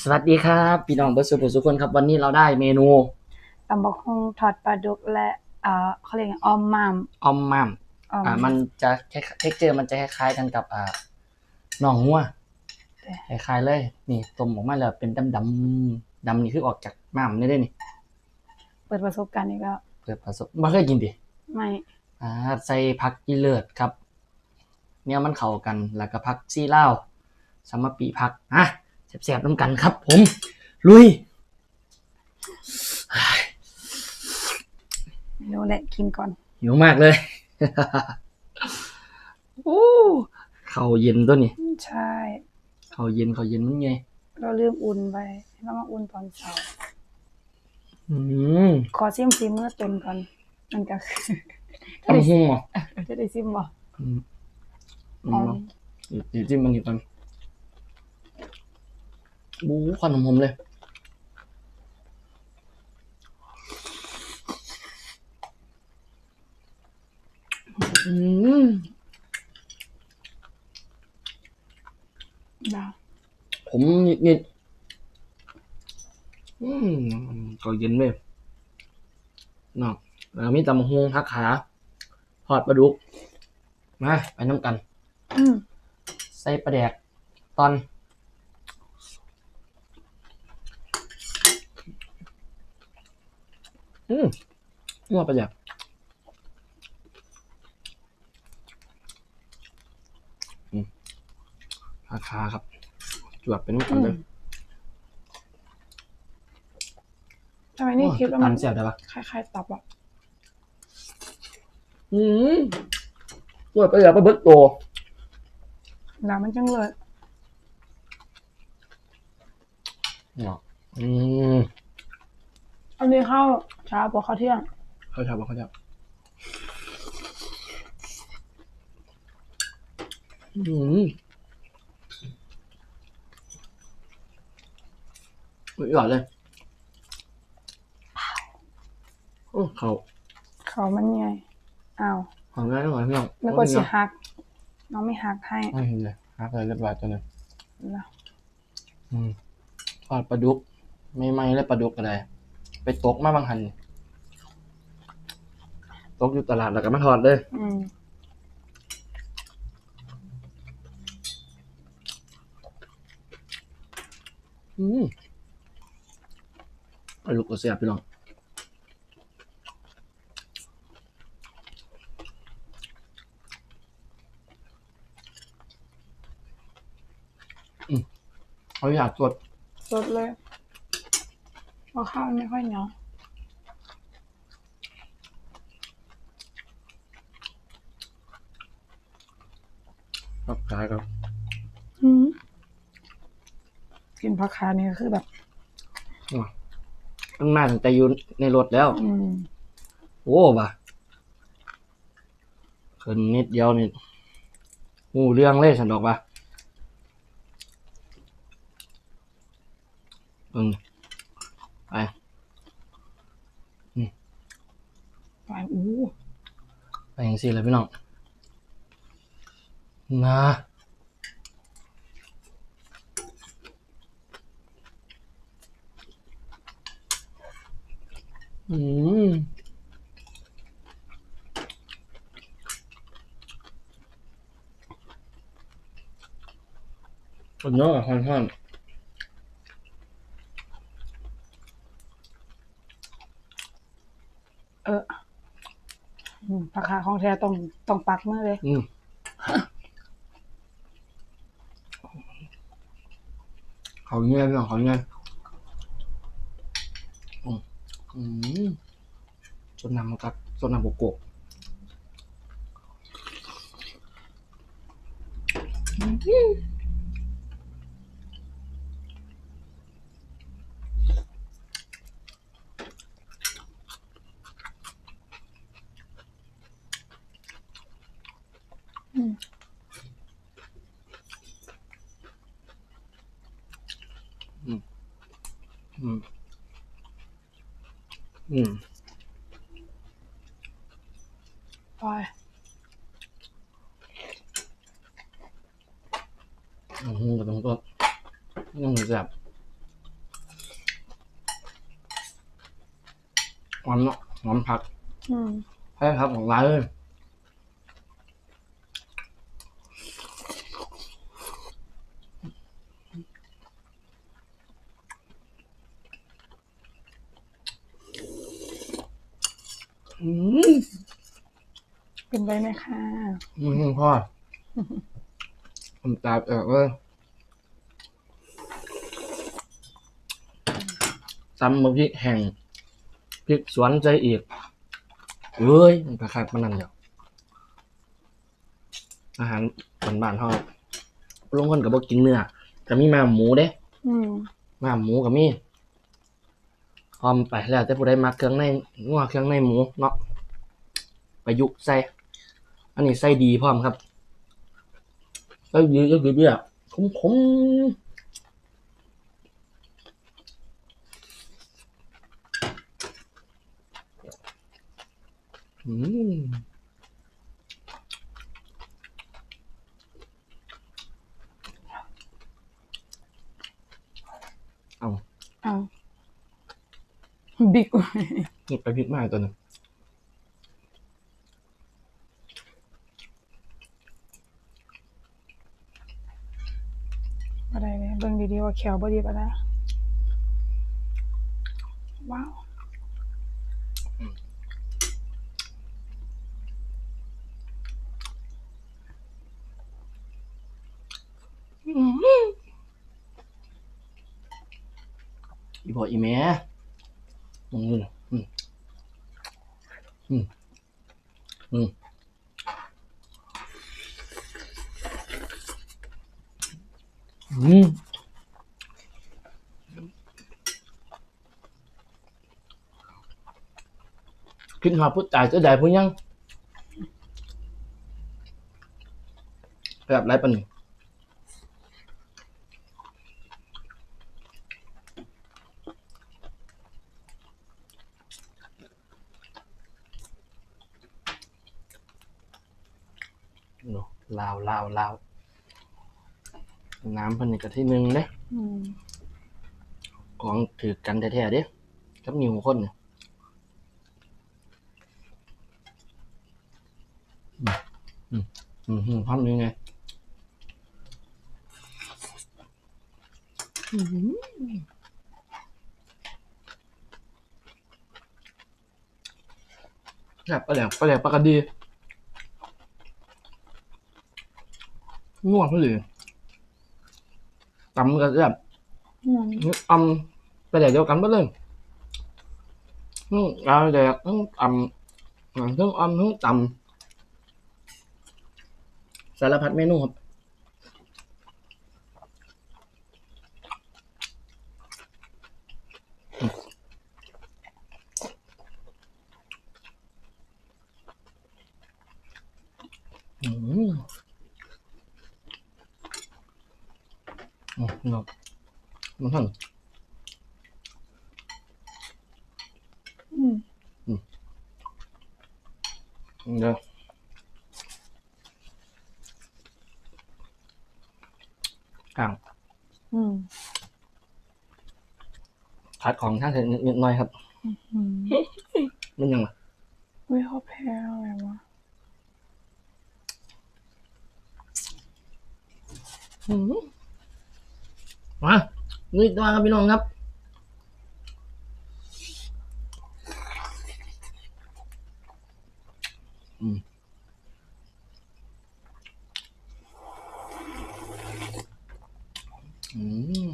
สวัสดีครับพี่น้องเบิร์ดสุภุสุคนครับวันนี้เราได้เมนูตำบักฮงทอดปลาดุกและเอ่อเขาเรียกไงออมมามออมมัมออมอ่ามันจะเท็กเจอร์มันจะคล้ายๆกันกับอ่าหน่องงัวคล้ายๆเลย นี่ต้มออกมาแล้วเป็นดำดำๆดำนี่คือออกจากมัมนี่ได้นี่เปิดประสบการณ์อีกแล้วเปิดผสมบ่เคยกินดิไม่อ่าใส่ผักอีเลิศครับ เนี่ยมันเข้ากันแล้วก็ผักซีลาวสามปีผักอะ แซ่บๆน้ำกันครับ ผม ลุยไม่รู้แหละกินก่อนหิวมากเลยโอ้ข้าวเย็นตัวนี้ใช่ข้าวเย็นข้าวเย็นมันไง เราลืมอุ่นไปเรามาอุ่นตอนเช้าอืมขอซิมซีเมื่อตุนก่อนมันก็คือทำหุ้งเหรอจะได้ซิมบ่อืมอือ๋อมอยู่ที่มันอยู่ตอน บู๊ควันหอมๆเลย อืมได้ผมนิดๆอืมก็เย็นเลยเนาะแล้วมีตำบักฮวงทักขาทอดปลาดุก มา ไปน้ำกัน อืมใส่ปลาแดก ตอน อืมนัวปลาแดกอืมราคาครับจวดเป็นน้ำกันเลยทำไมนี่คลิปแล้วตัมันนเสียบได้ปะคล้ายๆตับอะ อืมจวดปลาแดกปลาเบิดโตแล้วมันจังเลยเนาะอืม อันนี้ข้าวเช้าปกข้าวเที่ยงเขาชอบเขาชอบอืมอุ้ยหวานเลยโอ้เขาเขามันไงอ้าวเขาง่ายหน่อยพี่น้องนึกว่าสิฮัก น้องไม่ฮักให้ไม่เห็นเลยฮักเลยเรียบร้อยตัวนึงนะอืมทอดปลาดุก ไม่ไหม้เลยปลาดุกอะไร ไปตกมาบางหันนี่ตกอยู่ตลาดแล้วก็มาทอดเลยอืมอืมปลาดุกก็เสียบพี่น้องอืมเขาอยากสดสดเลยเพราะข้าวมันไม่ค่อยเหนียวครับคล้ายครับอืมกินผักคานี่ก็คือแบบตั้งหน้าตั้งแต่อยู่ในรถแล้ว อืมโอ้บ่ะขึ้นนิดเดียวนี่หูเรื่องเลยฉันดอกบ่ะเบิ่งไป ไปอู้ ไปอย่างสี่เลยพี่น้องนะอืมคนเยอะอะค่อนข้าง เอออืมผัก คาของแท้ต้องต้องปักมือเลย อืมเขาเงี้ยพี่น้องเขาเงี้ยอืมอืมจนนำมากับจนนำโกโก้อืม อืม ไป โอ้โหตรงก็ยังแซ่บ หอมเนาะหอมผักอืมใช่ครับของร้านเลยอืมเป็นไรไหมคะอืมพ่อผมตาเออเลยตำมะพริกแห้ง พริกสวนใจอีกเอ้ยมันก็คักมันนั่นเดียวอาหารบ้านๆเขาลงคนกับบอกกินเนื้อก็มีมาหมูเด้อืมมาหมูกับมีพร้อมไปแล้วแต่ผู้ใดมาเครื่องในงัวเครื่องในหมูเนาะประยุกต์ใส่ อันนี้ใส่ดีพร้อมครับใส่ดีก็คือเบี้ยขมขมๆอืมเอา เอา บิ๊กหยิบไปพริกมาอีกตัวหนึ่งอะไรเนี่ยเบิ่งดีๆว่าแขวบ่ดีปะนะว้าวอีพออีแม่ อืมอืมอืมอืมอืมขึ้นหอพุทธตายจะได้พูยังแบบไรปะนี่โน ลาวลาวลาวน้ำเพันนี่กะที่หนึ่งเด้อืมของถือกันแท้ๆเด้กับนิ้วคนเนี่ยอืมอืมอืมอืมพร้อมยังไงอืมครับปลาแหลกปลาแหลกปลากระดี ง่วงเพื่อหรือตำกันแบบอืมอำปลาแหลกเดียวกันหมดเลยอืมปลาแหลกทั้งตำทั้งอำทั้งตำสารพัดเมนูครับอืมโอ้เนาะมันทั้ง อืม เดี๋ยวกลาง อืม ข้างเสร็จนิดหน่อยครับมันยังไงอุ้ยเขาแพ้อะไรวะมานี่ตัวครับพี่น้องครับอืมอืม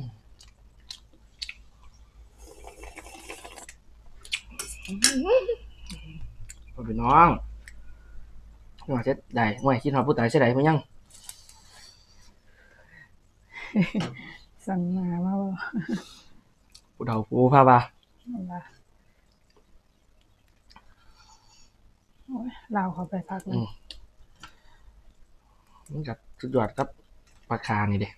พ่อพี่น้องว่าจะได้ว่าคิดหอดผู้ตายเสียดายมั้ยยังสั่งมาว่าว่าผู้เฒ่าผู้พาบาอะไรโอ้ยลาวเขาไปพักเลยมันกับสุดยอดครับปลาคานี่เด้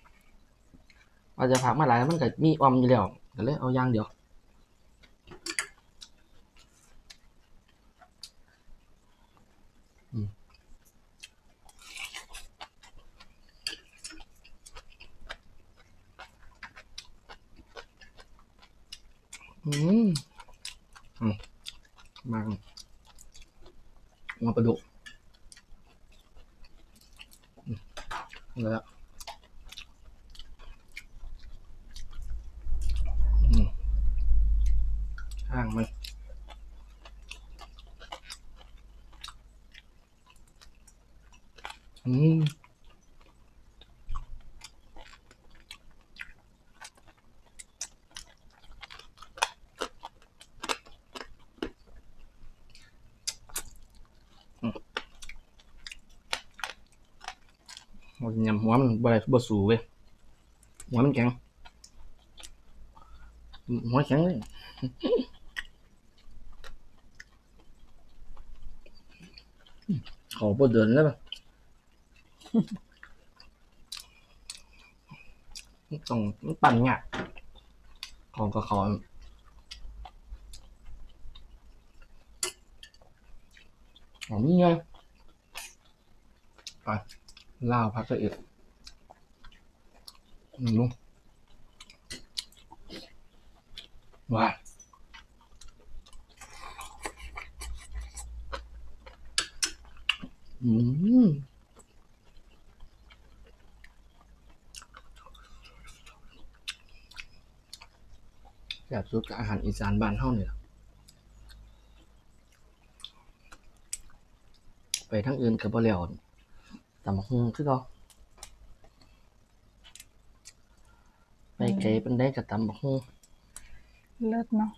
ว่าจะผักมาหลายมันก็มีออมอยู่แล้วก็เลยเอาอย่างเดียว อืมอื มามาประดุกแล้วห่างมันอืมยำหั วมันบ่ได้บ่สูเว้ยหัวมันแข็ง หัวแข็งเลยเขาบ่เดินแล้วต้องมันปั่ยของก็เขาหอมนี่ไงไปล่าวพักก็อีกอืม ลุงว้าอืมแบบสุดกับอาหารอีสานบ้านเฮาเนี่ยล่ะไปทั้งอื่นกับบ่แล้วตำบักหุ่งคือเขา ไปไกลเป็นได้กับตำบักหุ่งเลิศเนาะ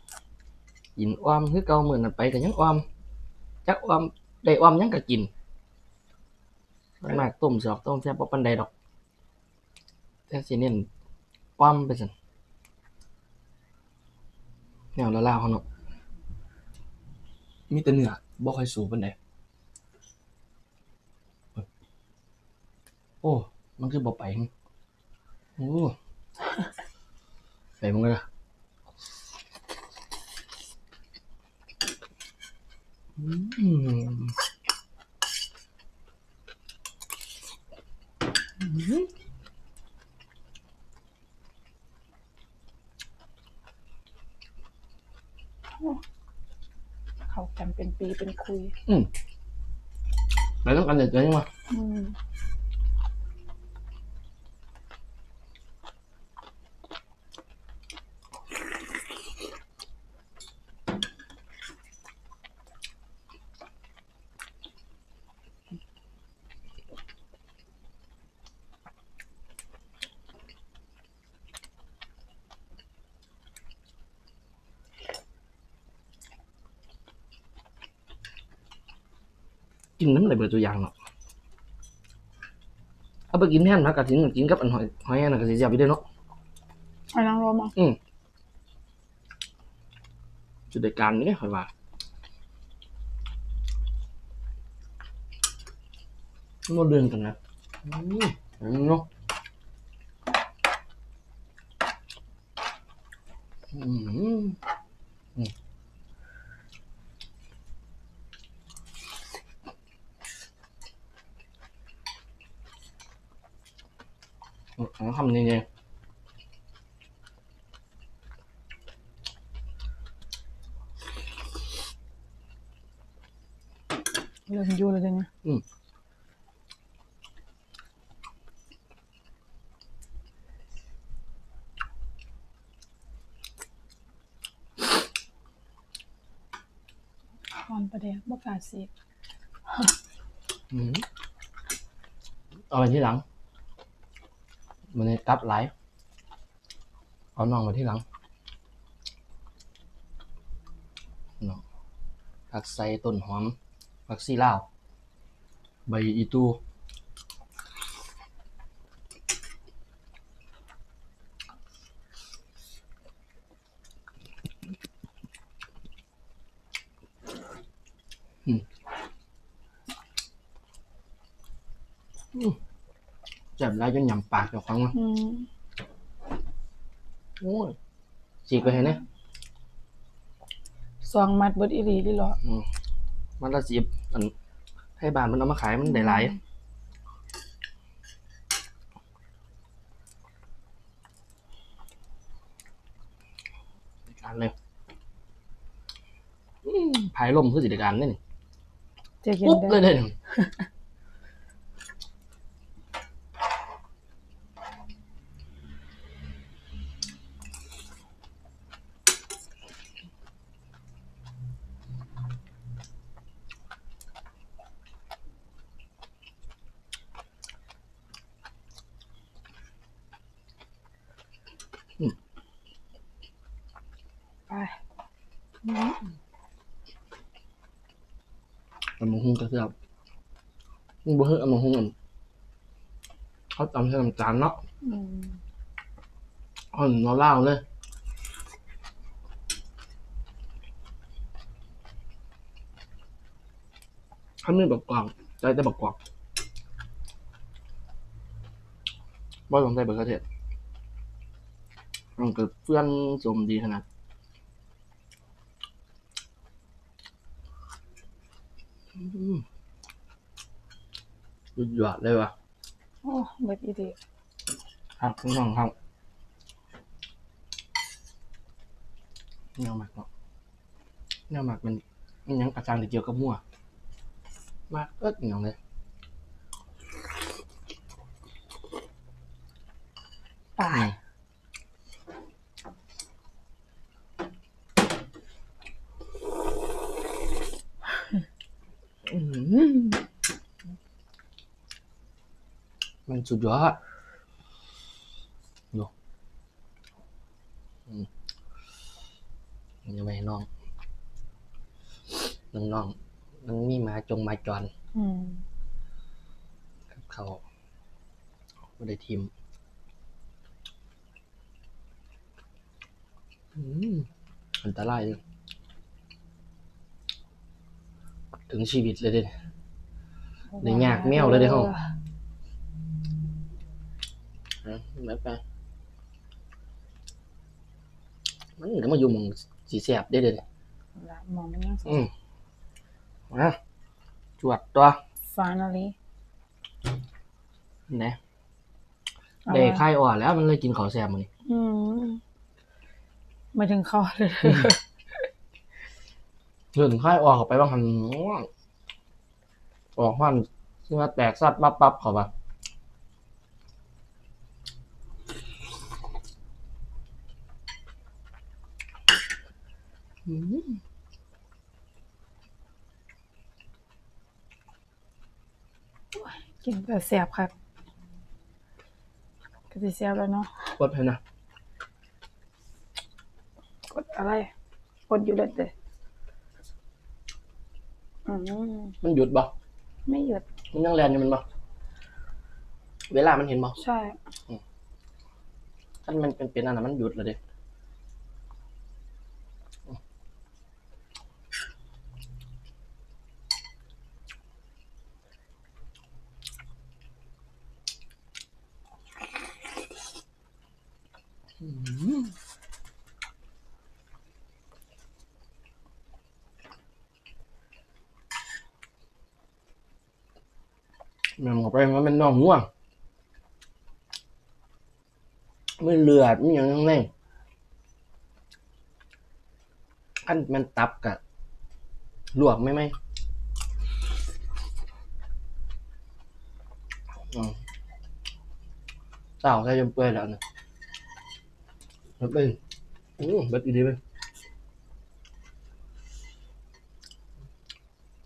กินอ้อมคือเก่ามื้อนั้นไปก็ยังอ้อมจักอ้อมได้อ้อมยังก็กินส่วนมากต้มสิออกต้มแซ่บบ่ปานใดดอกแต่สิเน้นอ้อมไปซั่นแนวละลาวเขาเนาะมีแต่เนื้อบ่ค่อยสูงปานใดโอ้ มันคือบ่ไปหึโอ้ ไปมึงเลยอืมอืมเขากันเป็นปีเป็นคุยแล้วต้องการเด็ดเลยยังวะอืม กินน้ำอะไรเบิดตัวอย่างเนาะเอาไปกินแทนผักกระถินกินกับอันหอยหอยอันนั้นก็สิเสียบไปด้วยเนาะไอ้นางรมอะจุดเด็ดการนี่หอยว่าโมเดินกันนะอืมอืมเนาะอืม อืมเอาทำยังไงเริ่มอยู่แล้วเดี๋ยวนี้อืมหอนประเดี๋ยวบ่กล้าสิอืมเอาไปที่หลัง มันนี้กลับไหลฟ์เอาน้องมาที่หลังน้องผักใส่ต้นหอมผักซีลาว ใบอีตู แจับแล้วจนยำปากเจ้าของวะอืมโอ้ยจีกไปเห็นไหมสองมัดเบิดอีหลีดิเหรอมันละสิบอันให้บานมันเอามาขายมันได้หลายในการเลยอืภายลมคือสิทธิการนี่นี่จะกินปุ๊บได้ เลยเลยนี่ ไป มันมุงก็คือแบบมัน บ่คือเอามาหุงอันเขาตำใส่น้ำตาลเนาะอืมอ่อนเล่าๆเลยถ้าไม่แบบกรอบใจแต่แบบกรอบบ่ต้องใส่เบอร์กระเทียมมันก็เพื่อนสมดีขนาดอืม สุดยอดเลยว่ะโอ้เบิดอีดีครับคุณน้องครับแนวหมักเนาะแนวหมักมันมันยังอาจารย์เกี่ยวกับมั่วมากเอิดอย่างเลยไปอืม มันสุดยอดดูอืมยังไงน้อง น้องน้องๆมันมีหมาจงหมาจรอืมกับเขาไม่ได้ทีมอืมอันตรายเลยถึงชีวิตเลยเด้ได้ยากแมวเลยเด้อเฮา นะแบบไปมันก็มาอยู่หมองสีแสบได้เลยละมองมันยังอืมมาจวดตัว finally นะเอาได้มาไข่อ่อนแล้วมันเลยกินของแสบมันนี่อืมไม่ถึงคอเลยเดินไข่อ่อนเข้าไปบางหันออกหันซึ่งว่าแตกซัดปั๊บปั๊บเข้าไปอืม กินแบบเสียบครับก็จะเสียบแล้วเนาะกดให้นะกดอะไรกดอยู่เด็ดเลยอืมมันหยุดบ่ไม่หยุด มันยังแลนอยู่มันบ่เวลามันเห็นบ่ใช่ถ้ามันเป็นเป็นอันนั้นมันหยุดเลยเด้อืมมันออก ไปมันเป็นน้องง่วงไม่เลือดไม่หยังทั้งนั้นอันมันตับกะลวกไหมไหมเต่าใส่จนเปื่อยแล้วนะมันเป็นอืมเบ็ดอีดีๆไป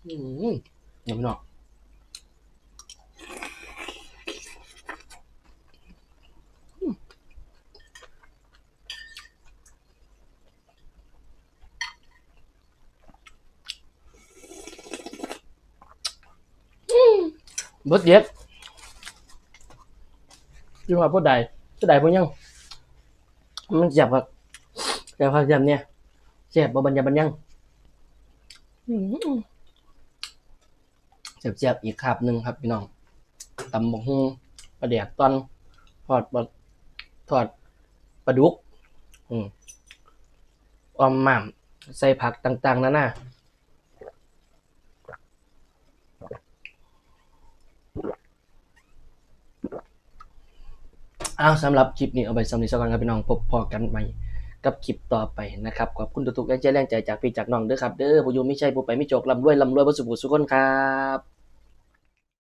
อืมย่าไปหนอกเบดเย็บยิ่งว่าผู้ใดผู้ใดผู้ยัง มันเจ็บครับแต่ความเจ็บเนี่ยเจ็บบบรรยาบรรยังเจ็บเจ็บๆอีกคาบหนึ่งครับพี่น้องตำบกฮงปลาเดียกตอนทอดปลาทอดปลาดุก อืมออมหม่ำใส่ผักต่าง ๆนานา อ้าวสำหรับคลิปนี้เอาไปสำนีสักกันครับพี่น้องพบพอกันใหม่กับคลิปต่อไปนะครับขอบคุณทุกๆแรงใจแรงใจจากพี่จากน้องเด้อครับเด้อผู้ยูไม่ใช่ผู้ไปไม่จกลำรวยลำรวยบ่สุขสุขคนครับ